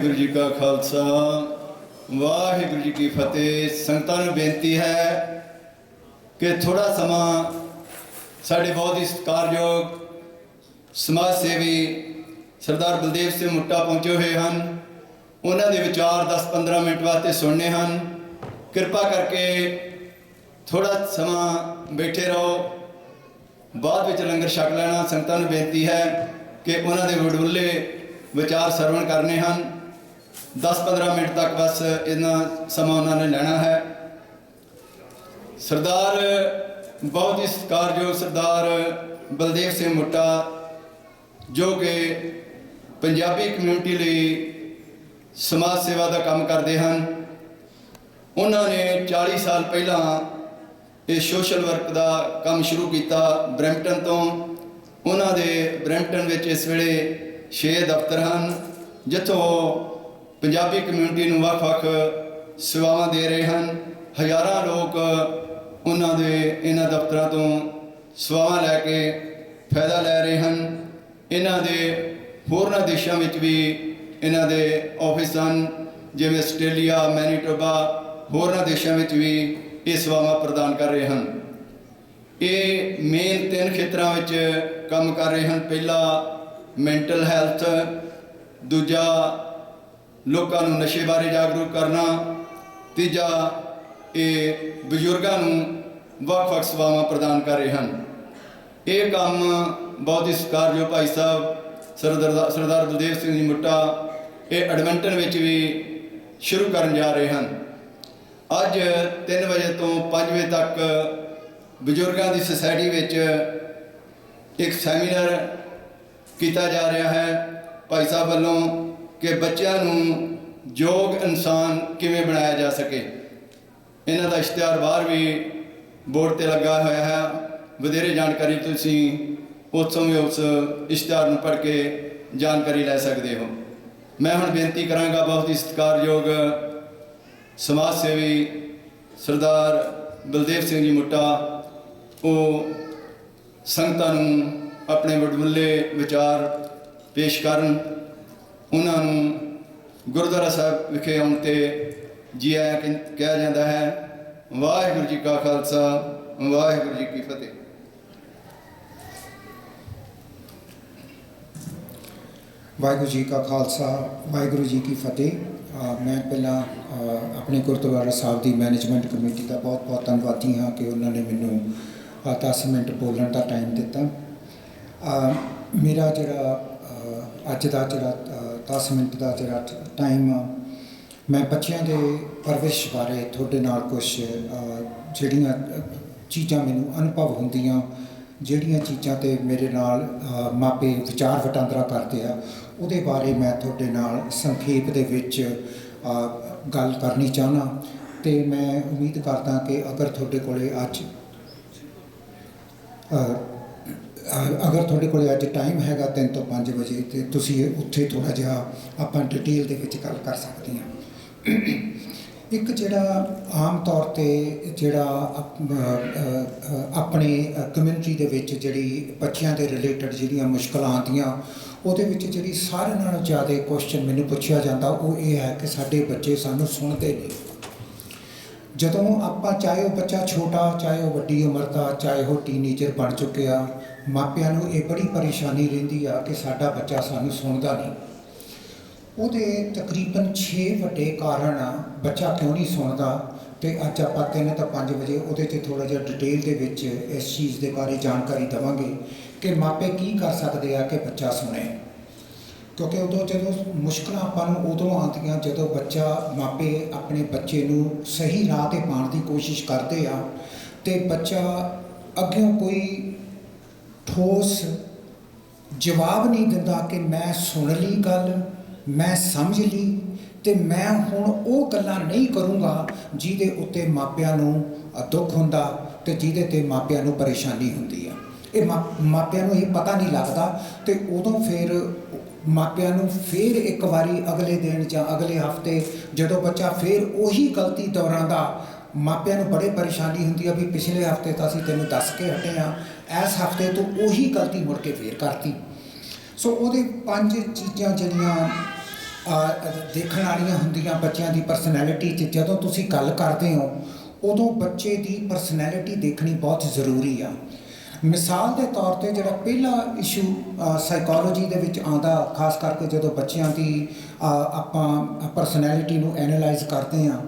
ਵਾਹਿਗੁਰੂ ਜੀ ਕਾ ਖਾਲਸਾ, ਵਾਹਿਗੁਰੂ ਜੀ ਕੀ ਫਤਿਹ। ਸੰਗਤਾਂ ਨੂੰ ਬੇਨਤੀ ਹੈ ਕਿ ਥੋੜਾ ਸਮਾਂ ਸਾਡੇ ਬਹੁਤ ਹੀ ਸਤਿਕਾਰਯੋਗ ਸਮਾਜ ਸੇਵੀ ਸਰਦਾਰ ਬਲਦੇਵ ਸਿੰਘ ਮੁੱਟਾ ਪਹੁੰਚੇ ਹੋਏ ਹਨ। ਉਹਨਾਂ ਦੇ ਵਿਚਾਰ 10-15 ਮਿੰਟ ਵਾਸਤੇ ਸੁਣਨੇ ਹਨ। ਕਿਰਪਾ ਕਰਕੇ ਥੋੜਾ ਸਮਾਂ ਬੈਠੇ ਰਹੋ। ਬਾਅਦ ਵਿੱਚ ਲੰਗਰ ਛਕ ਲੈਣਾ। ਸੰਗਤਾਂ ਨੂੰ ਬੇਨਤੀ ਹੈ ਕਿ ਉਹਨਾਂ ਦੇ ਵਡੁੱਲੇ ਵਿਚਾਰ ਸਰਵਣ ਕਰਨੇ ਹਨ। 10-15 ਮਿੰਟ ਤੱਕ ਬਸ ਇਹਨਾਂ ਸਮਾਂ ਉਹਨਾਂ ਨੇ ਲੈਣਾ ਹੈ। ਸਰਦਾਰ, ਬਹੁਤ ਹੀ ਸਤਿਕਾਰਯੋਗ ਸਰਦਾਰ ਬਲਦੇਵ ਸਿੰਘ ਮੁੱਟਾ, ਜੋ ਕਿ ਪੰਜਾਬੀ ਕਮਿਊਨਿਟੀ ਲਈ ਸਮਾਜ ਸੇਵਾ ਦਾ ਕੰਮ ਕਰਦੇ ਹਨ। ਉਹਨਾਂ ਨੇ 40 ਸਾਲ ਪਹਿਲਾਂ ਇਹ ਸੋਸ਼ਲ ਵਰਕ ਦਾ ਕੰਮ ਸ਼ੁਰੂ ਕੀਤਾ ਬਰੈਂਪਟਨ ਤੋਂ। ਉਹਨਾਂ ਦੇ ਬਰੈਂਪਟਨ ਵਿੱਚ ਇਸ ਵੇਲੇ 6 ਦਫ਼ਤਰ ਹਨ, ਜਿੱਥੋਂ ਪੰਜਾਬੀ ਕਮਿਊਨਿਟੀ ਨੂੰ ਵੱਖ-ਵੱਖ ਸੇਵਾਵਾਂ ਦੇ ਰਹੇ ਹਨ। ਹਜ਼ਾਰਾਂ ਲੋਕ ਉਹਨਾਂ ਦੇ ਇਹਨਾਂ ਦਫ਼ਤਰਾਂ ਤੋਂ ਸੇਵਾਵਾਂ ਲੈ ਕੇ ਫਾਇਦਾ ਲੈ ਰਹੇ ਹਨ। ਇਹਨਾਂ ਦੇ ਹੋਰਨਾਂ ਦੇਸ਼ਾਂ ਵਿੱਚ ਵੀ ਇਹਨਾਂ ਦੇ ਆਫਿਸ ਹਨ। ਜਿਵੇਂ ਆਸਟ੍ਰੇਲੀਆ, ਮੈਨੀਟੋਬਾ, ਹੋਰਨਾਂ ਦੇਸ਼ਾਂ ਵਿੱਚ ਵੀ ਇਹ ਸੇਵਾਵਾਂ ਪ੍ਰਦਾਨ ਕਰ ਰਹੇ ਹਨ। ਇਹ ਮੇਨ ਤਿੰਨ ਖੇਤਰਾਂ ਵਿੱਚ ਕੰਮ ਕਰ ਰਹੇ ਹਨ। ਪਹਿਲਾ ਮੈਂਟਲ ਹੈਲਥ ਦੂਜਾ ਲੋਕਾਂ ਨੂੰ ਨਸ਼ੇ ਬਾਰੇ ਜਾਗਰੂਕ ਕਰਨਾ, ਤੀਜਾ, ਇਹ ਬਜ਼ੁਰਗਾਂ ਨੂੰ ਵੱਖ-ਵੱਖ ਸੇਵਾਵਾਂ ਪ੍ਰਦਾਨ ਕਰ ਰਹੇ ਹਨ। ਇਹ ਕੰਮ ਬਹੁਤ ਹੀ ਸਤਿਕਾਰਯੋਗ ਭਾਈ ਸਾਹਿਬ, ਸਰਦਾਰ ਸਰਦਾਰ ਬਲਦੇਵ ਸਿੰਘ ਜੀ ਮੁੱਟਾ, ਇਹ ਐਡਮਿੰਟਨ ਵਿੱਚ ਵੀ ਸ਼ੁਰੂ ਕਰਨ ਜਾ ਰਹੇ ਹਨ। ਅੱਜ 3 ਵਜੇ ਤੋਂ 5 ਵਜੇ ਤੱਕ ਬਜ਼ੁਰਗਾਂ ਦੀ ਸੁਸਾਇਟੀ ਵਿੱਚ ਇੱਕ ਸੈਮੀਨਾਰ ਕੀਤਾ ਜਾ ਰਿਹਾ ਹੈ। ਭਾਈ ਸਾਹਿਬ ਵੱਲੋਂ ਕਿ ਬੱਚਿਆਂ ਨੂੰ ਯੋਗ ਇਨਸਾਨ ਕਿਵੇਂ ਬਣਾਇਆ ਜਾ ਸਕੇ। ਇਹਨਾਂ ਦਾ ਇਸ਼ਤਿਹਾਰ ਬਾਹਰ ਵੀ ਬੋਰਡ ਤੇ ਲੱਗਾ ਹੋਇਆ ਹੈ। ਵਧੇਰੇ ਜਾਣਕਾਰੀ ਤੁਸੀਂ ਉੱਥੋਂ ਵੀ ਉਸ ਇਸ਼ਤਿਹਾਰ ਨੂੰ ਪੜ੍ਹ ਕੇ ਜਾਣਕਾਰੀ ਲੈ ਸਕਦੇ ਹੋ। ਮੈਂ ਹੁਣ ਬੇਨਤੀ ਕਰਾਂਗਾ ਬਹੁਤ ਹੀ ਸਤਿਕਾਰਯੋਗ ਸਮਾਜ ਸੇਵੀ ਸਰਦਾਰ ਬਲਦੇਵ ਸਿੰਘ ਜੀ ਮੁੱਟਾ, ਉਹ ਸੰਗਤਾਂ ਨੂੰ ਆਪਣੇ ਵਡਮੁੱਲੇ ਵਿਚਾਰ ਪੇਸ਼ ਕਰਨ। ਉਹਨਾਂ ਨੂੰ ਗੁਰਦੁਆਰਾ ਸਾਹਿਬ ਵਿਖੇ ਆਉਣ ਤੇ ਜੀ ਆਇਆਂ ਕਿਹਾ ਜਾਂਦਾ ਹੈ ਵਾਹਿਗੁਰੂ ਜੀ ਕਾ ਖਾਲਸਾ ਵਾਹਿਗੁਰੂ ਜੀ ਕੀ ਫਤਿਹ। ਵਾਹਿਗੁਰੂ ਜੀ ਕਾ ਖਾਲਸਾ ਵਾਹਿਗੁਰੂ ਜੀ ਕੀ ਫਤਿਹ। ਮੈਂ ਪਹਿਲਾਂ ਆਪਣੇ ਗੁਰਦੁਆਰਾ ਸਾਹਿਬ ਦੀ ਮੈਨੇਜਮੈਂਟ ਕਮੇਟੀ ਦਾ ਬਹੁਤ ਬਹੁਤ ਧੰਨਵਾਦੀ ਹਾਂ ਕਿ ਉਹਨਾਂ ਨੇ ਮੈਨੂੰ ਅ, 10 ਮਿੰਟ ਬੋਲਣ ਦਾ ਟਾਈਮ ਦਿੱਤਾ। ਮੇਰਾ ਜਿਹੜਾ ਅੱਜ ਦਾ ਜਿਹੜਾ 10 ਮਿੰਟ ਦਾ ਜਿਹੜਾ ਟਾਈਮ ਆ। ਮੈਂ ਬੱਚਿਆਂ ਦੇ ਪਰਵਿਸ਼ ਬਾਰੇ ਤੁਹਾਡੇ ਨਾਲ ਕੁਝ ਜਿਹੜੀਆਂ ਚੀਜ਼ਾਂ ਮੈਨੂੰ ਅਨੁਭਵ ਹੁੰਦੀਆਂ, ਜਿਹੜੀਆਂ ਚੀਜ਼ਾਂ ਤੇ ਮੇਰੇ ਨਾਲ ਮਾਪੇ ਵਿਚਾਰ ਵਟਾਂਦਰਾ ਕਰਦੇ ਆ, ਉਹਦੇ ਬਾਰੇ ਮੈਂ ਤੁਹਾਡੇ ਨਾਲ ਸੰਖੇਪ ਦੇ ਵਿੱਚ ਗੱਲ ਕਰਨੀ ਚਾਹਨਾ। ਤੇ ਮੈਂ ਉਮੀਦ ਕਰਦਾ ਕਿ ਅਗਰ ਤੁਹਾਡੇ ਕੋਲੇ ਅੱਜ ਅਗਰ ਤੁਹਾਡੇ ਕੋਲ ਅੱਜ ਟਾਈਮ ਹੈਗਾ 3 ਤੋਂ 5 ਵਜੇ, ਤੇ ਤੁਸੀਂ ਉੱਥੇ ਥੋੜਾ ਜਿਹਾ ਆਪਾਂ ਡਿਟੇਲ ਦੇ ਵਿੱਚ ਗੱਲ ਕਰ ਸਕਦੇ ਹਾਂ। ਇੱਕ ਜਿਹੜਾ ਆਮ ਤੌਰ ਤੇ ਜਿਹੜਾ ਆਪਣੇ ਕਮਿਊਨਿਟੀ ਦੇ ਵਿੱਚ ਜਿਹੜੀ ਬੱਚਿਆਂ ਦੇ ਰਿਲੇਟਡ ਜਿਹੜੀਆਂ ਮੁਸ਼ਕਲਾਂ ਆਉਂਦੀਆਂ, ਉਹਦੇ ਵਿੱਚ ਜਿਹੜੀ ਸਾਰਿਆਂ ਨਾਲੋਂ ਜ਼ਿਆਦਾ ਕੁਐਸਚਨ ਮੈਨੂੰ ਪੁੱਛਿਆ ਜਾਂਦਾ, ਉਹ ਇਹ ਹੈ ਕਿ ਸਾਡੇ ਬੱਚੇ ਸਾਨੂੰ ਸੁਣਦੇ ਨਹੀਂ। ਜਦੋਂ ਆਪਾਂ ਚਾਹੇ ਉਹ ਬੱਚਾ ਛੋਟਾ, ਚਾਹੇ ਉਹ ਵੱਡੀ ਉਮਰ ਦਾ, ਚਾਹੇ ਉਹ ਟੀਨੇਜਰ ਬਣ ਚੁੱਕਿਆ ਮਾਪਿਆਂ ਨੂੰ ਇਹ ਬੜੀ ਪਰੇਸ਼ਾਨੀ ਰਹਿੰਦੀ ਆ ਕਿ ਸਾਡਾ ਬੱਚਾ ਸਾਨੂੰ ਸੁਣਦਾ ਨਹੀਂ। ਉਹਦੇ ਤਕਰੀਬਨ 6 ਵੱਡੇ ਕਾਰਨ ਆ, ਬੱਚਾ ਕਿਉਂ ਨਹੀਂ ਸੁਣਦਾ ਤੇ ਅੱਜ ਆਪਾਂ 3 ਤੋਂ 5 ਵਜੇ ਉਹਦੇ 'ਤੇ ਥੋੜਾ ਜਿਹਾ ਡਿਟੇਲ ਦੇ ਵਿੱਚ ਇਸ ਚੀਜ਼ ਦੇ ਬਾਰੇ ਜਾਣਕਾਰੀ ਦਵਾਂਗੇ ਕਿ ਮਾਪੇ ਕੀ ਕਰ ਸਕਦੇ ਆ ਕਿ ਬੱਚਾ ਸੁਣੇ। ਕਿਉਂਕਿ ਉਦੋਂ ਜਦੋਂ ਮੁਸ਼ਕਲਾਂ ਆਪਾਂ ਨੂੰ ਉਦੋਂ ਆਉਂਦੀਆਂ ਜਦੋਂ ਬੱਚਾ, ਮਾਪੇ ਆਪਣੇ ਬੱਚੇ ਨੂੰ ਸਹੀ ਰਾਹ ਤੇ ਪਾਉਣ ਦੀ ਕੋਸ਼ਿਸ਼ ਕਰਦੇ ਆ ਤੇ ਬੱਚਾ ਅੱਗੇ ਕੋਈ ਠੋਸ ਜਵਾਬ ਨਹੀਂ ਦਿੰਦਾ ਕਿ ਮੈਂ ਸੁਣ ਲਈ ਗੱਲ, ਮੈਂ ਸਮਝ ਲਈ ਤੇ ਮੈਂ ਹੁਣ ਉਹ ਗੱਲਾਂ ਨਹੀਂ ਕਰੂੰਗਾ ਜਿਹਦੇ ਉੱਤੇ ਮਾਪਿਆਂ ਨੂੰ ਦੁੱਖ ਹੁੰਦਾ ਤੇ ਜਿਹਦੇ ਤੇ ਮਾਪਿਆਂ ਨੂੰ ਪਰੇਸ਼ਾਨੀ ਹੁੰਦੀ ਆ। ਇਹ ਮਾ- ਮਾਪਿਆਂ ਨੂੰ ਇਹ ਪਤਾ ਨਹੀਂ ਲੱਗਦਾ ਤੇ ਉਦੋਂ ਫਿਰ ਮਾਪਿਆਂ ਨੂੰ ਫਿਰ ਇੱਕ ਵਾਰੀ ਅਗਲੇ ਦਿਨ ਜਾਂ ਅਗਲੇ ਹਫ਼ਤੇ ਜਦੋਂ ਬੱਚਾ ਫਿਰ ਉਹੀ ਗਲਤੀ ਦੁਹਰਾਉਂਦਾ ਮਾਪਿਆਂ ਨੂੰ ਬੜੇ ਪਰੇਸ਼ਾਨੀ ਹੁੰਦੀ ਆ ਵੀ ਪਿਛਲੇ ਹਫ਼ਤੇ ਤਾਂ ਅਸੀਂ ਤੈਨੂੰ ਦੱਸ ਕੇ ਹਟੇ ਆ, ਇਸ ਹਫ਼ਤੇ ਤੋਂ ਉਹੀ ਗਲਤੀ ਮੁੜ ਕੇ ਫੇਰ ਕਰਤੀ। ਸੋ ਉਹਦੇ ਪੰਜ ਚੀਜ਼ਾਂ ਜਿਹੜੀਆਂ ਦੇਖਣ ਵਾਲੀਆਂ ਹੁੰਦੀਆਂ ਬੱਚਿਆਂ ਦੀ ਪਰਸਨੈਲਿਟੀ 'ਚ, ਜਦੋਂ ਤੁਸੀਂ ਗੱਲ ਕਰਦੇ ਹੋ, ਉਦੋਂ ਬੱਚੇ ਦੀ ਪਰਸਨੈਲਿਟੀ ਦੇਖਣੀ ਬਹੁਤ ਜ਼ਰੂਰੀ ਆ। ਮਿਸਾਲ ਦੇ ਤੌਰ ਤੇ ਜਿਹੜਾ ਪਹਿਲਾ ਇਸ਼ੂ ਸਾਈਕੋਲੋਜੀ ਦੇ ਵਿੱਚ ਆਉਂਦਾ, ਖਾਸ ਕਰਕੇ ਜਦੋਂ ਬੱਚਿਆਂ ਦੀ ਆਪਾਂ ਪਰਸਨੈਲਿਟੀ ਨੂੰ ਐਨਲਾਈਜ਼ ਕਰਦੇ ਆ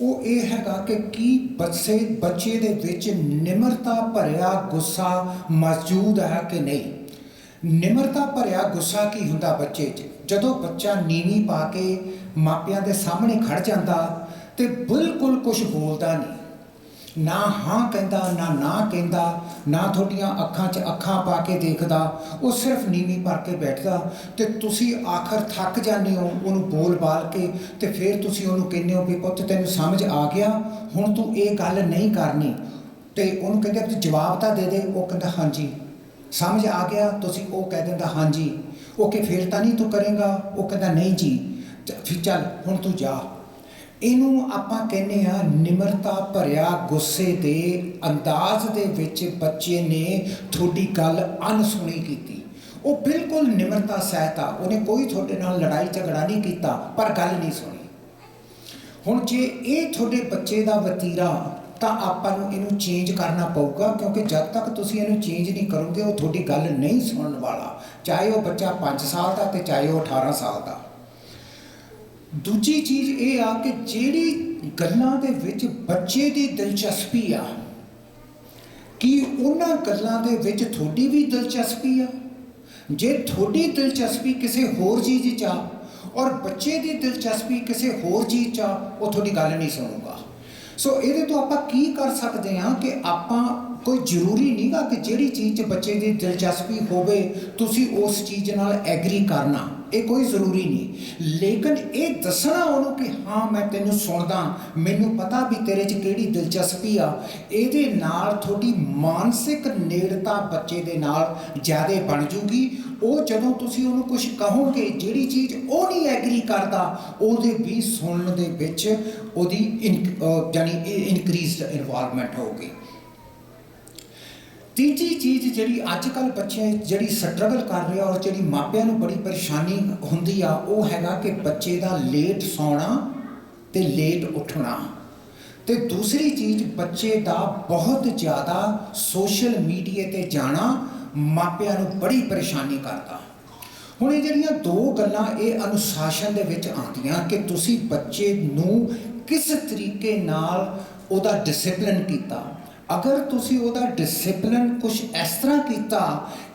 ਉਹ ਇਹ ਹੈਗਾ ਕਿ ਕੀ ਬੱਚੇ ਬੱਚੇ ਦੇ ਵਿੱਚ ਨਿਮਰਤਾ ਭਰਿਆ ਗੁੱਸਾ ਮੌਜੂਦ ਹੈ ਕਿ ਨਹੀਂ? ਨਿਮਰਤਾ ਭਰਿਆ ਗੁੱਸਾ ਕੀ ਹੁੰਦਾ ਬੱਚੇ 'ਚ? ਜਦੋਂ ਬੱਚਾ ਨੀਵੀਂ ਪਾ ਕੇ ਮਾਪਿਆਂ ਦੇ ਸਾਹਮਣੇ ਖੜ ਜਾਂਦਾ ਤੇ ਬਿਲਕੁਲ ਕੁਝ ਬੋਲਦਾ ਨਹੀਂ। ਨਾ ਹਾਂ ਕਹਿੰਦਾ, ਨਾ ਨਾ ਕਹਿੰਦਾ, ਨਾ ਤੁਹਾਡੀਆਂ ਅੱਖਾਂ 'ਚ ਅੱਖਾਂ ਪਾ ਕੇ ਦੇਖਦਾ, ਉਹ ਸਿਰਫ ਨੀਵੀਂ ਭਰ ਕੇ ਬੈਠਦਾ ਤੇ ਤੁਸੀਂ ਆਖਰ ਥੱਕ ਜਾਂਦੇ ਹੋ ਉਹਨੂੰ ਬੋਲ ਬਾਲ ਕੇ ਤੇ ਫਿਰ ਤੁਸੀਂ ਉਹਨੂੰ ਕਹਿੰਦੇ ਹੋ ਵੀ ਪੁੱਤ ਤੈਨੂੰ ਸਮਝ ਆ ਗਿਆ, ਹੁਣ ਤੂੰ ਇਹ ਗੱਲ ਨਹੀਂ ਕਰਨੀ। ਤੇ ਉਹਨੂੰ ਕਹਿੰਦੇ ਤੂੰ ਜਵਾਬ ਤਾਂ ਦੇ ਦੇ, ਉਹ ਕਹਿੰਦਾ ਹਾਂਜੀ। ਸਮਝ ਆ ਗਿਆ, ਤੁਸੀਂ ਉਹ ਕਹਿ ਦਿੰਦਾ ਹਾਂਜੀ। ਉਹ ਕਿ ਫਿਰ ਤਾਂ ਨਹੀਂ ਤੂੰ ਕਰੇਗਾ, ਉਹ ਕਹਿੰਦਾ ਨਹੀਂ ਜੀ। ਫਿਰ ਚੱਲ, ਹੁਣ ਤੂੰ ਜਾ। ਇਹਨੂੰ ਆਪਾਂ ਕਹਿੰਦੇ ਆ ਨਿਮਰਤਾ ਭਰਿਆ ਗੁੱਸੇ ਦੇ ਅੰਦਾਜ਼ ਦੇ ਵਿੱਚ ਬੱਚੇ ਨੇ ਤੁਹਾਡੀ ਗੱਲ ਅਨਸੁਣੀ ਕੀਤੀ। ਉਹ ਬਿਲਕੁਲ ਨਿਮਰਤਾ ਸਹਿਤਾ ਉਹਨੇ ਕੋਈ ਤੁਹਾਡੇ ਨਾਲ ਲੜਾਈ ਝਗੜਾ ਨਹੀਂ ਕੀਤਾ, ਪਰ ਗੱਲ ਨਹੀਂ ਸੁਣੀ। ਹੁਣ ਜੇ ਇਹ ਤੁਹਾਡੇ ਬੱਚੇ ਦਾ ਵਤੀਰਾ, ਤਾਂ ਆਪਾਂ ਨੂੰ ਇਹਨੂੰ ਚੇਂਜ ਕਰਨਾ ਪਊਗਾ, ਕਿਉਂਕਿ ਜਦ ਤੱਕ ਤੁਸੀਂ ਇਹਨੂੰ ਚੇਂਜ ਨਹੀਂ ਕਰੋਗੇ, ਉਹ ਤੁਹਾਡੀ ਗੱਲ ਨਹੀਂ ਸੁਣਨ ਵਾਲਾ। ਚਾਹੇ ਉਹ ਬੱਚਾ 5 ਸਾਲ ਦਾ ਤੇ ਚਾਹੇ ਉਹ 18 ਸਾਲ ਦਾ। ਦੂਜੀ ਚੀਜ਼ ਇਹ ਆ ਕਿ ਜਿਹੜੀ ਗੱਲਾਂ ਦੇ ਵਿੱਚ ਬੱਚੇ ਦੀ ਦਿਲਚਸਪੀ ਆ, ਕੀ ਉਹਨਾਂ ਗੱਲਾਂ ਦੇ ਵਿੱਚ ਤੁਹਾਡੀ ਵੀ ਦਿਲਚਸਪੀ ਆ? ਜੇ ਤੁਹਾਡੀ ਦਿਲਚਸਪੀ ਕਿਸੇ ਹੋਰ ਚੀਜ਼ 'ਚ ਆ ਔਰ ਬੱਚੇ ਦੀ ਦਿਲਚਸਪੀ ਕਿਸੇ ਹੋਰ ਚੀਜ਼ 'ਚ ਆ, ਉਹ ਤੁਹਾਡੀ ਗੱਲ ਨਹੀਂ ਸੁਣੂਗਾ। ਸੋ ਇਹਦੇ ਤੋਂ ਆਪਾਂ ਕੀ ਕਰ ਸਕਦੇ ਹਾਂ ਕਿ ਆਪਾਂ ਕੋਈ ਜ਼ਰੂਰੀ ਨਹੀਂਗਾ ਕਿ ਜਿਹੜੀ ਚੀਜ਼ 'ਚ ਬੱਚੇ ਦੀ ਦਿਲਚਸਪੀ ਹੋਵੇ, ਤੁਸੀਂ ਉਸ ਚੀਜ਼ ਨਾਲ ਐਗਰੀ ਕਰਨਾ। ਇਹ ਕੋਈ ਜ਼ਰੂਰੀ ਨਹੀਂ। ਲੇਕਿਨ ਇਹ ਦੱਸਣਾ ਉਹਨੂੰ ਕਿ ਹਾਂ, ਮੈਂ ਤੈਨੂੰ ਸੁਣਦਾ, ਮੈਨੂੰ ਪਤਾ ਵੀ ਤੇਰੇ 'ਚ ਕਿਹੜੀ ਦਿਲਚਸਪੀ ਆ। ਇਹਦੇ ਨਾਲ ਤੁਹਾਡੀ ਮਾਨਸਿਕ ਨੇੜਤਾ ਬੱਚੇ ਦੇ ਨਾਲ ਜ਼ਿਆਦਾ ਬਣ ਜੂਗੀ। ਉਹ ਜਦੋਂ ਤੁਸੀਂ ਉਹਨੂੰ ਕੁਝ ਕਹੋਗੇ, ਜਿਹੜੀ ਚੀਜ਼ ਉਹ ਨਹੀਂ ਐਗਰੀ ਕਰਦਾ, ਉਹਦੇ ਵੀ ਸੁਣਨ ਦੇ ਵਿੱਚ ਉਹਦੀ ਇਨ- ਅਹ ਇਨਕਰੀਜ਼ਡ ਇਨਵੋਲਵਮੈਂਟ ਹੋਊਗੀ। ਤੀਜੀ ਚੀਜ਼ ਜਿਹੜੀ ਅੱਜ ਕੱਲ ਬੱਚੇ ਜਿਹੜੀ ਸਟਰਗਲ ਕਰ ਰਹੇ ਆ ਔਰ ਜਿਹੜੀ ਮਾਪਿਆਂ ਨੂੰ ਬੜੀ ਪਰੇਸ਼ਾਨੀ ਹੁੰਦੀ ਆ, ਉਹ ਹੈਗਾ ਕਿ ਬੱਚੇ ਦਾ ਲੇਟ ਸੌਣਾ ਤੇ ਲੇਟ ਉੱਠਣਾ। ਤੇ ਦੂਸਰੀ ਚੀਜ਼, ਬੱਚੇ ਦਾ ਬਹੁਤ ਜ਼ਿਆਦਾ ਸੋਸ਼ਲ ਮੀਡੀਆ ਤੇ ਜਾਣਾ ਮਾਪਿਆਂ ਨੂੰ ਬੜੀ ਪਰੇਸ਼ਾਨੀ ਕਰਦਾ। ਹੁਣ ਇਹ ਜਿਹੜੀਆਂ ਦੋ ਗੱਲਾਂ ਇਹ ਅਨੁਸ਼ਾਸਨ ਦੇ ਵਿੱਚ ਆਉਂਦੀਆਂ ਕਿ ਤੁਸੀਂ ਬੱਚੇ ਨੂੰ ਕਿਸ ਤਰੀਕੇ ਨਾਲ ਉਹਦਾ ਡਿਸਪਲਿਨ ਕੀਤਾ। ਅਗਰ ਤੁਸੀਂ ਉਹਦਾ ਡਿਸਪਲਿਨ ਕੁਝ ਇਸ ਤਰ੍ਹਾਂ ਕੀਤਾ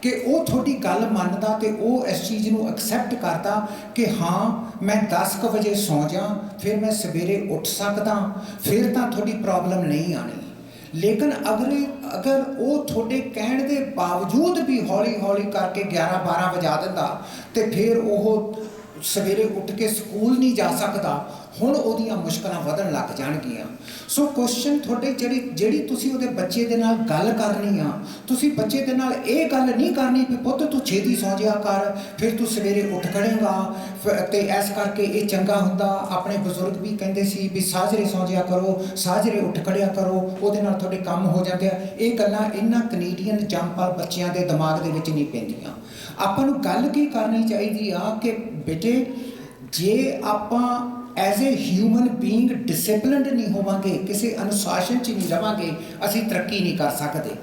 ਕਿ ਉਹ ਤੁਹਾਡੀ ਗੱਲ ਮੰਨਦਾ ਤੇ ਉਹ ਇਸ ਚੀਜ਼ ਨੂੰ ਐਕਸੈਪਟ ਕਰਦਾ ਕਿ ਹਾਂ, ਮੈਂ 10 ਕੁ ਵਜੇ ਸੌਂ ਜਾ ਫਿਰ ਮੈਂ ਸਵੇਰੇ ਉੱਠ ਸਕਦਾ, ਫਿਰ ਤਾਂ ਤੁਹਾਡੀ ਪ੍ਰੋਬਲਮ ਨਹੀਂ ਆਣੀ ਲੇਕਿਨ ਅਗਰ ਅਗਰ ਉਹ ਤੁਹਾਡੇ ਕਹਿਣ ਦੇ ਬਾਵਜੂਦ ਵੀ ਹੌਲੀ ਹੌਲੀ ਕਰਕੇ 11 12 ਵਜਾ ਦਿੰਦਾ ਤੇ ਫਿਰ ਉਹ ਸਵੇਰੇ ਉੱਠ ਕੇ ਸਕੂਲ ਨਹੀਂ ਜਾ ਸਕਦਾ ਹੁਣ ਉਹਦੀਆਂ ਮੁਸ਼ਕਲਾਂ ਵਧਣ ਲੱਗ ਜਾਣਗੀਆਂ। ਸੋ ਕੁਐਸਚਨ ਤੁਹਾਡੇ ਜਿਹੜੀ ਜਿਹੜੀ ਤੁਸੀਂ ਉਹਦੇ ਬੱਚੇ ਦੇ ਨਾਲ ਗੱਲ ਕਰਨੀ ਆ, ਤੁਸੀਂ ਬੱਚੇ ਦੇ ਨਾਲ ਇਹ ਗੱਲ ਨਹੀਂ ਕਰਨੀ ਵੀ ਪੁੱਤ ਤੂੰ ਛੇਤੀ ਸੌਂ ਜਿਆ ਕਰ, ਫਿਰ ਤੂੰ ਸਵੇਰੇ ਉੱਠ ਖੜੇਗਾ, ਫਿਰ- ਤੇ ਇਸ ਕਰਕੇ ਇਹ ਚੰਗਾ ਹੁੰਦਾ। ਆਪਣੇ ਬਜ਼ੁਰਗ ਵੀ ਕਹਿੰਦੇ ਸੀ ਵੀ ਸਾਜਰੇ ਸੌਂ ਜਿਆ ਕਰੋ, ਸਾਜਰੇ ਉੱਠ ਖੜਿਆ ਕਰੋ, ਉਹਦੇ ਨਾਲ ਤੁਹਾਡੇ ਕੰਮ ਹੋ ਜਾਂਦੇ ਆ। ਇਹ ਗੱਲਾਂ ਇਹਨਾਂ ਕੈਨੇਡੀਅਨ ਜੰਪਲ ਬੱਚਿਆਂ ਦੇ ਦਿਮਾਗ ਦੇ ਵਿੱਚ ਨਹੀਂ ਪੈਂਦੀਆਂ। ਆਪਾਂ ਨੂੰ ਗੱਲ ਕੀ ਕਰਨੀ ਚਾਹੀਦੀ ਆ ਕਿ ਬੇਟੇ, ਜੇ ਆਪਾਂ as a human being disciplined ਨਹੀਂ ਹੋਵਾਂਗੇ, ਕਿਸੇ ਅਨੁਸ਼ਾਸਨ 'ਚ ਨਹੀਂ ਰਵਾਂਗੇ, ਅਸੀਂ ਤਰੱਕੀ ਨਹੀਂ ਕਰ ਸਕਦੇ।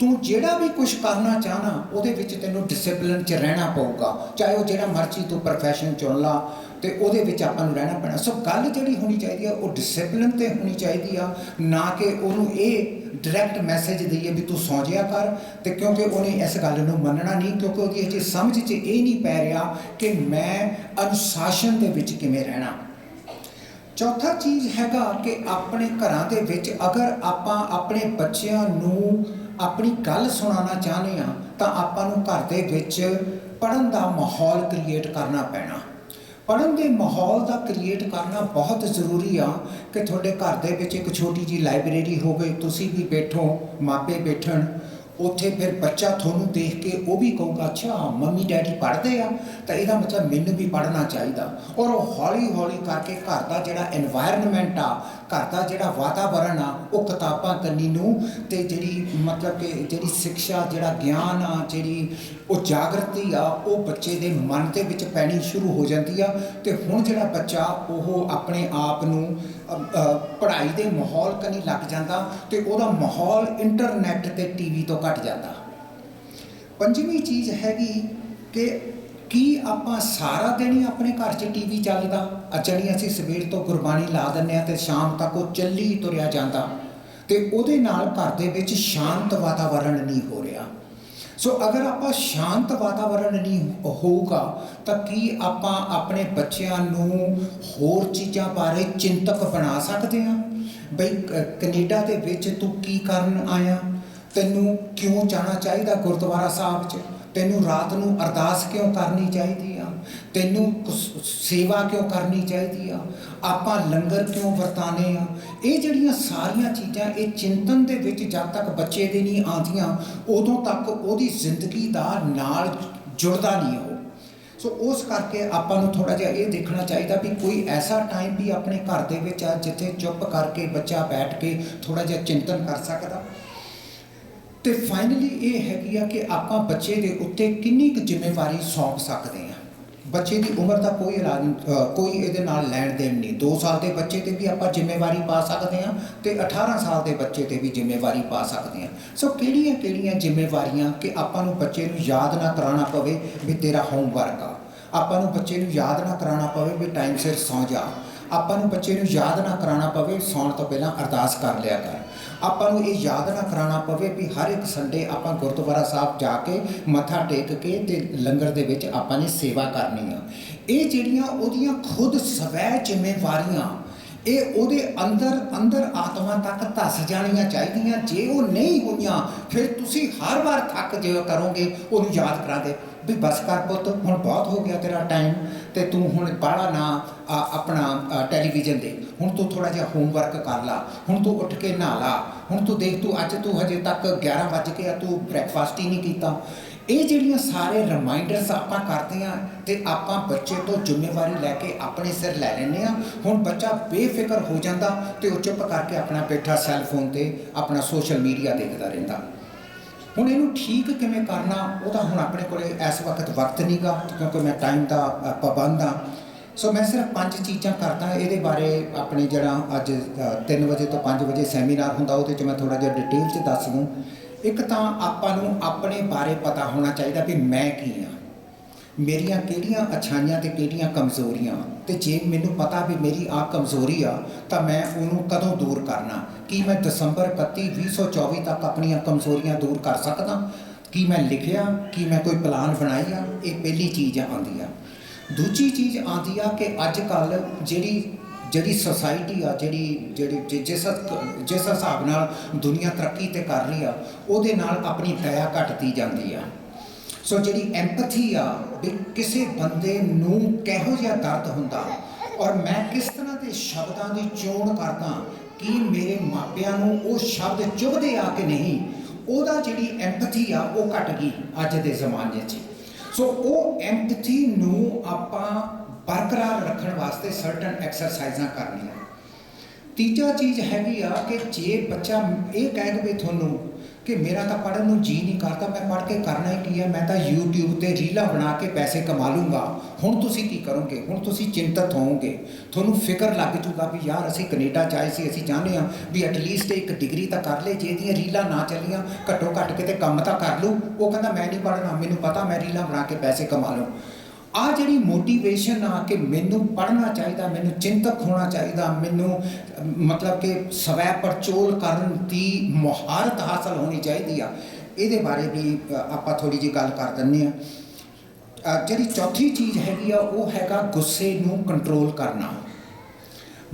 ਤੂੰ ਜਿਹੜਾ ਵੀ ਕੁਝ ਕਰਨਾ ਚਾਹਨਾ ਉਹਦੇ ਵਿੱਚ ਤੈਨੂੰ ਡਿਸਪਲਿਨ 'ਚ ਰਹਿਣਾ ਪਊਗਾ। ਚਾਹੇ ਉਹ ਜਿਹੜਾ ਮਰਜ਼ੀ ਤੂੰ ਪ੍ਰੋਫੈਸ਼ਨ ਚੁਣ ਲਾ, ਤੇ ਉਹਦੇ ਵਿੱਚ ਆਪਾਂ ਨੂੰ ਰਹਿਣਾ ਪੈਣਾ। ਸੋ ਗੱਲ ਜਿਹੜੀ ਹੋਣੀ ਚਾਹੀਦੀ ਆ, ਉਹ ਡਿਸਪਲਿਨ ਤੇ ਹੋਣੀ ਚਾਹੀਦੀ ਆ, ਨਾ ਕਿ ਉਹਨੂੰ ਇਹ ਡਾਇਰੈਕਟ ਮੈਸੇਜ ਦਈਏ ਵੀ ਤੂੰ ਸੌਂ ਜਿਆ ਕਰ, ਤੇ ਕਿਉਂਕਿ ਉਹਨੇ ਇਸ ਗੱਲ ਨੂੰ ਮੰਨਣਾ ਨਹੀਂ, ਕਿਉਂਕਿ ਉਹਦੀ ਅਜੇ ਸਮਝ 'ਚ ਇਹ ਨਹੀਂ ਪੈ ਰਿਹਾ ਕਿ ਮੈਂ ਅਨੁਸ਼ਾਸਨ ਦੇ ਵਿੱਚ ਕਿਵੇਂ ਰਹਿਣਾ। ਚੌਥਾ ਚੀਜ਼ ਹੈਗਾ ਕਿ ਆਪਣੇ ਘਰਾਂ ਦੇ ਵਿੱਚ ਅਗਰ ਆਪਾਂ ਆਪਣੇ ਬੱਚਿਆਂ ਨੂੰ ਆਪਣੀ ਗੱਲ ਸੁਣਾਉਣਾ ਚਾਹੁੰਦੇ ਆ ਤਾਂ ਆਪਾਂ ਨੂੰ ਘਰ ਦੇ ਵਿੱਚ ਪੜਨ ਦਾ ਮਾਹੌਲ ਕ੍ਰੀਏਟ ਕਰਨਾ ਪੈਣਾ। ਪੜਨ ਦੇ ਮਾਹੌਲ ਦਾ ਕ੍ਰੀਏਟ ਕਰਨਾ ਬਹੁਤ ਜ਼ਰੂਰੀ ਆ ਕਿ ਤੁਹਾਡੇ ਘਰ ਦੇ ਵਿੱਚ ਇੱਕ ਛੋਟੀ ਜੀ ਲਾਇਬ੍ਰੇਰੀ ਹੋਵੇ, ਤੁਸੀਂ ਵੀ ਬੈਠੋ, ਮਾਪੇ ਬੈਠਣ ਉੱਥੇ ਫਿਰ ਬੱਚਾ ਤੁਹਾਨੂੰ ਦੇਖ ਕੇ ਉਹ ਵੀ ਕਹੂਗਾ, ਅੱਛਾ, ਮੰਮੀ, ਡੈਡੀ ਪੜ੍ਹਦੇ ਆ। ਤਾਂ ਇਹਦਾ ਮਤਲਬ ਮੈਨੂੰ ਵੀ ਪੜ੍ਹਨਾ ਚਾਹੀਦਾ। ਔਰ ਉਹ ਹੌਲੀ ਹੌਲੀ ਕਰਕੇ ਘਰ ਦਾ ਜਿਹੜਾ এনवायरमेंट ਆ ਘਰ ਦਾ ਜਿਹੜਾ ਵਾਤਾਵਰਣ ਆ, ਉਹ ਕਿਤਾਬਾਂ ਕੰਨੀ ਨੂੰ ਤੇ ਜਿਹੜੀ ਮਤਲਬ ਕਿ ਜਿਹੜੀ ਸਿੱਖਿਆ, ਜਿਹੜਾ ਗਿਆਨ ਆ, ਜਿਹੜੀ ਉਹ ਜਾਗਰਤੀ ਆ, ਉਹ ਬੱਚੇ ਦੇ ਮਨ ਦੇ ਵਿੱਚ ਪੈਣੀ ਸ਼ੁਰੂ ਹੋ ਜਾਂਦੀ ਆ ਤੇ ਹੁਣ ਜਿਹੜਾ ਬੱਚਾ, ਉਹ ਆਪਣੇ ਆਪ ਨੂੰ ਪੜ੍ਹਾਈ ਦੇ ਮਾਹੌਲ ਕਨੀ ਲੱਗ ਜਾਂਦਾ ਤੇ ਉਹਦਾ ਮਾਹੌਲ ਇੰਟਰਨੈਟ ਤੇ ਟੀਵੀ ਤੋਂ ਘਟ ਜਾਂਦਾ। ਪੰਜਵੀਂ ਚੀਜ਼ ਹੈਗੀ ਕਿ ਕੀ ਆਪਾਂ ਸਾਰਾ ਦਿਨ ਹੀ ਆਪਣੇ ਘਰ 'ਚ ਟੀਵੀ ਚੱਲਦਾ? ਅਚਣੀ ਅਸੀਂ ਸਵੇਰ ਤੋਂ ਗੁਰਬਾਣੀ ਲਾ ਦਿੰਨੇ ਆ ਤੇ ਸ਼ਾਮ ਤੱਕ ਉਹ ਚੱਲੀ ਤੁਰਿਆ ਜਾਂਦਾ। ਤੇ ਉਹਦੇ ਨਾਲ ਘਰ ਦੇ ਵਿੱਚ ਸ਼ਾਂਤ ਵਾਤਾਵਰਣ ਨਹੀਂ ਹੋ ਰਿਹਾ। ਸੋ ਅਗਰ ਆਪਾਂ ਸ਼ਾਂਤ ਵਾਤਾਵਰਣ ਨਹੀਂ ਹੋਊਗਾ, ਤਾਂ ਕੀ ਆਪਾਂ ਆਪਣੇ ਬੱਚਿਆਂ ਨੂੰ ਹੋਰ ਚੀਜ਼ਾਂ ਬਾਰੇ ਚਿੰਤਕ ਬਣਾ ਸਕਦੇ ਹਾਂ? ਬਈ, ਕ- ਕੈਨੇਡਾ ਦੇ ਵਿੱਚ ਤੂੰ ਕੀ ਕਰਨ ਆਇਆ? ਤੈਨੂੰ ਕਿਉਂ ਜਾਣਾ ਚਾਹੀਦਾ ਗੁਰਦੁਆਰਾ ਸਾਹਿਬ 'ਚ? ਤੈਨੂੰ ਰਾਤ ਨੂੰ ਅਰਦਾਸ ਕਿਉਂ ਕਰਨੀ ਚਾਹੀਦੀ ਆ? ਤੈਨੂੰ ਕੁਸ- ਸੇਵਾ ਕਿਉਂ ਕਰਨੀ ਚਾਹੀਦੀ ਆ? ਆਪਾਂ ਲੰਗਰ ਕਿਉਂ ਵਰਤਾਨੇ ਆ? ਇਹ ਜਿਹੜੀਆਂ ਸਾਰੀਆਂ ਚੀਜ਼ਾਂ, ਇਹ ਚਿੰਤਨ ਦੇ ਵਿੱਚ ਜਦ ਤੱਕ ਬੱਚੇ ਦੇ ਨਹੀਂ ਆਉਂਦੀਆਂ, ਉਦੋਂ ਤੱਕ ਉਹਦੀ ਜ਼ਿੰਦਗੀ ਦਾ ਨਾਲ ਜੁੜਦਾ ਨਹੀਂ ਉਹ। ਸੋ ਉਸ ਕਰਕੇ ਆਪਾਂ ਨੂੰ ਥੋੜਾ ਜਿਹਾ ਇਹ ਦੇਖਣਾ ਚਾਹੀਦਾ ਵੀ ਕੋਈ ਐਸਾ ਟਾਈਮ ਵੀ ਆਪਣੇ ਘਰ ਦੇ ਵਿੱਚ ਆ, ਜਿੱਥੇ ਚੁੱਪ ਕਰਕੇ ਬੱਚਾ ਬੈਠ ਕੇ ਥੋੜਾ ਜਿਹਾ ਚਿੰਤਨ ਕਰ ਸਕਦਾ। ਤੇ ਫਾਈਨਲੀ ਇਹ ਹੈਗੀ ਆ ਕਿ ਆਪਾਂ ਬੱਚੇ ਦੇ ਉੱਤੇ ਕਿੰਨੀ ਕੁ ਜ਼ਿੰਮੇਵਾਰੀ ਸੌਂਪ ਸਕਦੇ ਆ ਬੱਚੇ ਦੀ ਉਮਰ ਦਾ ਕੋਈ ਇਲਾਜ ਕੋਈ ਇਹਦੇ ਨਾਲ ਲੈਣ ਦੇਣ ਨਹੀਂ। 2 ਸਾਲ ਦੇ ਬੱਚੇ ਤੇ ਵੀ ਆਪਾਂ ਜ਼ਿੰਮੇਵਾਰੀ ਪਾ ਸਕਦੇ ਆ ਤੇ 18 ਸਾਲ ਦੇ ਬੱਚੇ ਤੇ ਵੀ ਜ਼ਿੰਮੇਵਾਰੀ ਪਾ ਸਕਦੇ ਆ ਸੋ ਕਿਹੜੀਆਂ ਕਿਹੜੀਆਂ ਜ਼ਿੰਮੇਵਾਰੀਆਂ ਕਿ ਆਪਾਂ ਨੂੰ ਬੱਚੇ ਨੂੰ ਯਾਦ ਨਾ ਕਰਾਉਣਾ ਪਵੇ ਵੀ ਤੇਰਾ ਹੋਮਵਰਕ ਆ। ਆਪਾਂ ਨੂੰ ਬੱਚੇ ਨੂੰ ਯਾਦ ਨਾ ਕਰਾਉਣਾ ਪਵੇ ਵੀ ਟਾਈਮ ਸਿਰ ਸੌਂ ਜਾ। ਆਪਾਂ ਨੂੰ ਬੱਚੇ ਨੂੰ ਯਾਦ ਨਾ ਕਰਾਉਣਾ ਪਵੇ, ਸੌਣ ਤੋਂ ਪਹਿਲਾਂ ਅਰਦਾਸ ਕਰ ਲਿਆ ਕਰ। ਆਪਾਂ ਨੂੰ ਇਹ ਯਾਦ ਨਾ ਕਰਾਉਣਾ ਪਵੇ ਵੀ ਹਰ ਇੱਕ ਸੰਡੇ ਆਪਾਂ ਗੁਰਦੁਆਰਾ ਸਾਹਿਬ ਜਾ ਕੇ ਮੱਥਾ ਟੇਕ ਕੇ ਤੇ ਲੰਗਰ ਦੇ ਵਿੱਚ ਆਪਾਂ ਨੇ ਸੇਵਾ ਕਰਨੀ ਆ। ਇਹ ਜਿਹੜੀਆਂ ਉਹਦੀਆਂ ਖੁਦ ਸਵੈ ਜ਼ਿੰਮੇਵਾਰੀਆਂ, ਇਹ ਉਹਦੇ ਅੰਦਰ ਅੰਦਰ ਆਤਮਾ ਤੱਕ ਧੱਸ ਜਾਣੀਆਂ ਚਾਹੀਦੀਆਂ। ਜੇ ਉਹ ਨਹੀਂ ਹੋਈਆਂ, ਫਿਰ ਤੁਸੀਂ ਹਰ ਵਾਰ ਥੱਕ ਜਿਓ ਕਰੋਗੇ, ਉਹਨੂੰ ਯਾਦ ਕਰਾ ਦੇ। ਵੀ ਬਸ ਕਰ ਪੁੱਤ, ਹੁਣ ਬਹੁਤ ਹੋ ਗਿਆ ਤੇਰਾ ਟਾਈਮ ਤੇ ਤੂੰ ਹੁਣ ਬਾਹਲਾ ਨਾ ਆਪਣਾ ਟੈਲੀਵਿਜ਼ਨ ਦੇ ਹੁਣ ਤੂੰ ਥੋੜਾ ਜਿਹਾ ਹੋਮਵਰਕ ਕਰ ਲਾ। ਹੁਣ ਤੂੰ ਉੱਠ ਕੇ ਨਹਾ ਲਾ। ਹੁਣ ਤੂੰ ਦੇਖ, ਤੂੰ ਅੱਜ ਤੂੰ ਹਜੇ ਤੱਕ 11 ਵਜ ਕੇ ਆ, ਤੂੰ ਬ੍ਰੈਕਫਾਸਟ ਹੀ ਨਹੀਂ ਕੀਤਾ। ਇਹ ਜਿਹੜੀਆਂ ਸਾਰੇ ਰਿਮਾਈਂਡਰਸ ਆਪਾਂ ਕਰਦੇ ਆ ਤੇ ਆਪਾਂ ਬੱਚੇ ਤੋਂ ਜ਼ਿੰਮੇਵਾਰੀ ਲੈ ਕੇ ਆਪਣੇ ਸਿਰ ਲੈ ਲੈਂਦੇ ਆ ਹੁਣ ਬੱਚਾ ਬੇਫਿਕਰ ਹੋ ਜਾਂਦਾ ਤੇ ਉਹ ਚੁੱਪ ਕਰਕੇ ਆਪਣਾ ਬੈਠਾ ਸੈੱਲ ਫੋਨ ਤੇ ਆਪਣਾ ਸੋਸ਼ਲ ਮੀਡੀਆ ਦੇਖਦਾ ਰਹਿੰਦਾ। ਹੁਣ ਇਹਨੂੰ ਠੀਕ ਕਿਵੇਂ ਕਰਨਾ ਉਹਦਾ ਹੁਣ ਆਪਣੇ ਕੋਲੇ ਇਸ ਵਕਤ ਵਕਤ ਨਹੀਂਗਾ ਕਿਉਂਕਿ ਮੈਂ ਟਾਈਮ ਦਾ ਪਾਬੰਦ ਆ ਸੋ ਮੈਂ ਸਿਰਫ ਪੰਜ ਚੀਜ਼ਾਂ ਕਰਦਾ, ਇਹਦੇ ਬਾਰੇ ਆਪਣੇ ਜਿਹੜਾ ਅੱਜ 3 ਵਜੇ ਤੋਂ 5 ਵਜੇ ਸੈਮੀਨਾਰ ਹੁੰਦਾ, ਉਹਦੇ 'ਚ ਮੈਂ ਥੋੜਾ ਜਿਹਾ ਡਿਟੇਲ 'ਚ ਦੱਸ ਦੂੰ। ਇੱਕ ਤਾਂ ਆਪਾਂ ਨੂੰ ਆਪਣੇ ਬਾਰੇ ਪਤਾ ਹੋਣਾ ਚਾਹੀਦਾ ਵੀ ਮੈਂ ਕੀ ਆ ਮੇਰੀਆਂ ਕਿਹੜੀਆਂ ਅਛਾਈਆਂ ਤੇ ਕਿਹੜੀਆਂ ਕਮਜ਼ੋਰੀਆਂ ਤੇ ਜੇ ਮੈਨੂੰ ਪਤਾ ਵੀ ਮੇਰੀ ਆ ਕਮਜ਼ੋਰੀ ਆ, ਤਾਂ ਮੈਂ ਉਹਨੂੰ ਕਦੋਂ ਦੂਰ ਕਰਨਾ? ਕੀ ਮੈਂ ਦਸੰਬਰ 31 2024 ਤੱਕ ਆਪਣੀਆਂ ਕਮਜ਼ੋਰੀਆਂ ਦੂਰ ਕਰ ਸਕਦਾ? ਕੀ ਮੈਂ ਲਿਖਿਆ? ਕੀ ਮੈਂ ਕੋਈ ਪਲਾਨ ਬਣਾਈ ਆ? ਇਹ ਪਹਿਲੀ ਚੀਜ਼ ਆਉਂਦੀ ਆ। ਦੂਜੀ ਚੀਜ਼ ਆਉਂਦੀ ਆ ਕਿ ਅੱਜ ਕੱਲ ਜਿਹੜੀ ਜਿਹੜੀ ਸੋਸਾਇਟੀ ਆ, ਜਿਹੜੀ ਜਿਹੜੀ ਜਿ- ਜਿਸ ਜਿਸ ਹਿਸਾਬ ਨਾਲ ਦੁਨੀਆ ਤਰੱਕੀ ਤੇ ਕਰ ਰਹੀ ਆ, ਉਹਦੇ ਨਾਲ ਆਪਣੀ ਦਇਆ ਘਟਦੀ ਜਾਂਦੀ ਆ। ਸੋ ਜਿਹੜੀ ਐਮਪਥੀ ਆ, ਵੀ ਕਿਸੇ ਬੰਦੇ ਨੂੰ ਕਿਹੋ ਜਿਹਾ ਦਰਦ ਹੁੰਦਾ ਔਰ ਮੈਂ ਕਿਸ ਤਰ੍ਹਾਂ ਦੇ ਸ਼ਬਦਾਂ ਦੀ ਚੋਣ ਕਰਦਾ ਕਿ ਮੇਰੇ ਮਾਪਿਆਂ ਨੂੰ ਉਹ ਸ਼ਬਦ ਚੁਭਦੇ ਆ ਕਿ ਨਹੀਂ, ਉਹਦਾ ਜਿਹੜੀ ਐਮਪਥੀ ਆ, ਉਹ ਘਟ ਗਈ ਅੱਜ ਦੇ ਜ਼ਮਾਨੇ 'ਚ। ਸੋ ਉਹ ਐਮਪਥੀ ਨੂੰ ਆਪਾਂ ਬਰਕਰਾਰ ਰੱਖਣ ਵਾਸਤੇ ਸਰਟਨ ਐਕਸਰਸਾਈਜ਼ਾਂ ਕਰਨੀਆਂ। ਤੀਜਾ ਚੀਜ਼ ਹੈਗੀ ਆ ਕਿ ਜੇ ਬੱਚਾ ਇਹ ਕਹਿ ਦੇਵੇ ਤੁਹਾਨੂੰ ਕਿ ਮੇਰਾ ਤਾਂ ਪੜ੍ਹਨ ਨੂੰ ਜੀ ਨਹੀਂ ਕਰਦਾ, ਮੈਂ ਪੜ੍ਹ ਕੇ ਕਰਨਾ ਹੀ ਕੀ ਹੈ? ਮੈਂ ਤਾਂ YouTube ਤੇ ਰੀਲਾਂ ਬਣਾ ਕੇ ਪੈਸੇ ਕਮਾ ਲੂੰਗਾ। ਹੁਣ ਤੁਸੀਂ ਕੀ ਕਰੋਗੇ? ਹੁਣ ਤੁਸੀਂ ਚਿੰਤਤ ਹੋਵੋਗੇ। ਤੁਹਾਨੂੰ ਫਿਕਰ ਲੱਗ ਜੂਗਾ ਵੀ ਯਾਰ ਅਸੀਂ ਕੈਨੇਡਾ ਚ ਆਏ ਸੀ, ਅਸੀਂ ਚਾਹੁੰਦੇ ਹਾਂ ਵੀ ਐਟਲੀਸਟ ਇੱਕ ਡਿਗਰੀ ਤਾਂ ਕਰ ਲੈ ਜੇ ਇਹਦੀਆਂ ਰੀਲਾਂ ਨਾ ਚੱਲੀਆਂ, ਘੱਟੋ ਘੱਟ ਕਿਤੇ ਕੰਮ ਤਾਂ ਕਰ ਲੂ ਉਹ ਕਹਿੰਦਾ, ਮੈਂ ਨਹੀਂ ਪੜ੍ਹਨਾ, ਮੈਨੂੰ ਪਤਾ ਮੈਂ ਰੀਲਾਂ ਬਣਾ ਕੇ ਪੈਸੇ ਕਮਾ ਲਵਾਂ ਆ ਜਿਹੜੀ ਮੋਟੀਵੇਸ਼ਨ ਆ ਕਿ ਮੈਨੂੰ ਪੜ੍ਹਨਾ ਚਾਹੀਦਾ, ਮੈਨੂੰ ਚਿੰਤਕ ਹੋਣਾ ਚਾਹੀਦਾ, ਮੈਨੂੰ, ਮਤਲਬ ਕਿ ਸਵੈ ਪਰਚੋਲ ਕਰਨ ਦੀ ਮੁਹਾਰਤ ਹਾਸਲ ਹੋਣੀ ਚਾਹੀਦੀ ਆ, ਇਹਦੇ ਬਾਰੇ ਵੀ ਆਪਾਂ ਥੋੜੀ ਜਿਹੀ ਗੱਲ ਕਰ ਦਿੰਨੇ ਆ ਜਿਹੜੀ ਚੌਥੀ ਚੀਜ਼ ਹੈਗੀ ਆ, ਉਹ ਹੈਗਾ ਗੁੱਸੇ ਨੂੰ ਕੰਟਰੋਲ ਕਰਨਾ।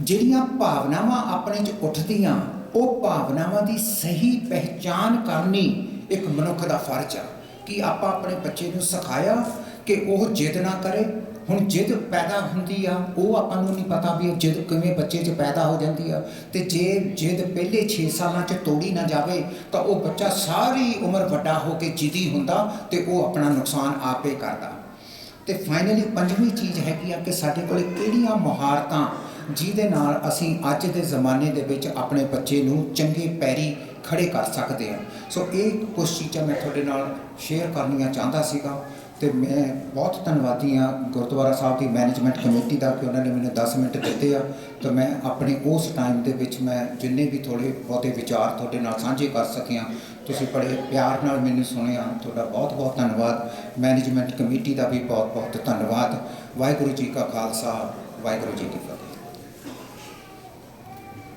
ਜਿਹੜੀਆਂ ਭਾਵਨਾਵਾਂ ਆਪਣੇ 'ਚ ਉੱਠਦੀਆਂ, ਉਹ ਭਾਵਨਾਵਾਂ ਦੀ ਸਹੀ ਪਹਿਚਾਨ ਕਰਨੀ ਇੱਕ ਮਨੁੱਖ ਦਾ ਫਰਜ਼ ਆ। ਕਿ ਆਪਾਂ ਆਪਣੇ ਬੱਚੇ ਨੂੰ ਸਿਖਾਇਆ ਕਿ ਉਹ ਜਿੱਦ ਨਾ ਕਰੇ। ਹੁਣ ਜਿੱਦ ਪੈਦਾ ਹੁੰਦੀ ਆ, ਉਹ ਆਪਾਂ ਨੂੰ ਨਹੀਂ ਪਤਾ ਵੀ ਉਹ ਜਿੱਦ ਕਿਵੇਂ ਬੱਚੇ 'ਚ ਪੈਦਾ ਹੋ ਜਾਂਦੀ ਆ। ਤੇ ਜੇ ਜਿੱਦ ਪਹਿਲੇ 6 ਸਾਲਾਂ 'ਚ ਤੋੜੀ ਨਾ ਜਾਵੇ, ਤਾਂ ਉਹ ਬੱਚਾ ਸਾਰੀ ਉਮਰ ਵੱਡਾ ਹੋ ਕੇ ਜਿੱਦੀ ਹੁੰਦਾ ਤੇ ਉਹ ਆਪਣਾ ਨੁਕਸਾਨ ਆਪੇ ਕਰਦਾ। ਤੇ ਫਾਈਨਲੀ ਪੰਜਵੀਂ ਚੀਜ਼ ਹੈਗੀ ਆ ਕਿ ਸਾਡੇ ਕੋਲ ਕਿਹੜੀਆਂ ਮਹਾਰਤਾਂ ਜਿਹਦੇ ਨਾਲ ਅਸੀਂ ਅੱਜ ਦੇ ਜ਼ਮਾਨੇ ਦੇ ਵਿੱਚ ਆਪਣੇ ਬੱਚੇ ਨੂੰ ਚੰਗੇ ਪੈਰੀ ਖੜੇ ਕਰ ਸਕਦੇ ਹਾਂ ਸੋ ਇਹ ਕੁਝ ਚੀਜ਼ਾਂ ਮੈਂ ਤੁਹਾਡੇ ਨਾਲ ਸ਼ੇਅਰ ਕਰਨੀਆਂ ਚਾਹੁੰਦਾ ਸੀਗਾ। ਤੇ ਮੈਂ ਬਹੁਤ ਧੰਨਵਾਦੀ ਹਾਂ ਗੁਰਦੁਆਰਾ ਸਾਹਿਬ ਦੀ ਮੈਨੇਜਮੈਂਟ ਕਮੇਟੀ ਦਾ ਕਿ ਉਹਨਾਂ ਨੇ ਮੈਨੂੰ 10 ਮਿੰਟ ਦਿੱਤੇ ਆ। ਤਾਂ ਮੈਂ ਆਪਣੇ ਉਸ ਟਾਈਮ ਦੇ ਵਿੱਚ ਮੈਂ ਜਿੰਨੇ ਵੀ ਥੋੜੇ ਬਹੁਤੇ ਵਿਚਾਰ ਤੁਹਾਡੇ ਨਾਲ ਸਾਂਝੇ ਕਰ ਸਕਿਆ, ਤੁਸੀਂ ਬੜੇ ਪਿਆਰ ਨਾਲ ਮੈਨੂੰ ਸੁਣਿਆ, ਤੁਹਾਡਾ ਬਹੁਤ ਬਹੁਤ ਧੰਨਵਾਦ। ਮੈਨੇਜਮੈਂਟ ਕਮੇਟੀ ਦਾ ਵੀ ਬਹੁਤ ਬਹੁਤ ਧੰਨਵਾਦ। ਵਾਹਿਗੁਰੂ ਜੀ ਕਾ ਖਾਲਸਾ, ਵਾਹਿਗੁਰੂ ਜੀ ਕੀ ਫਤਿਹ।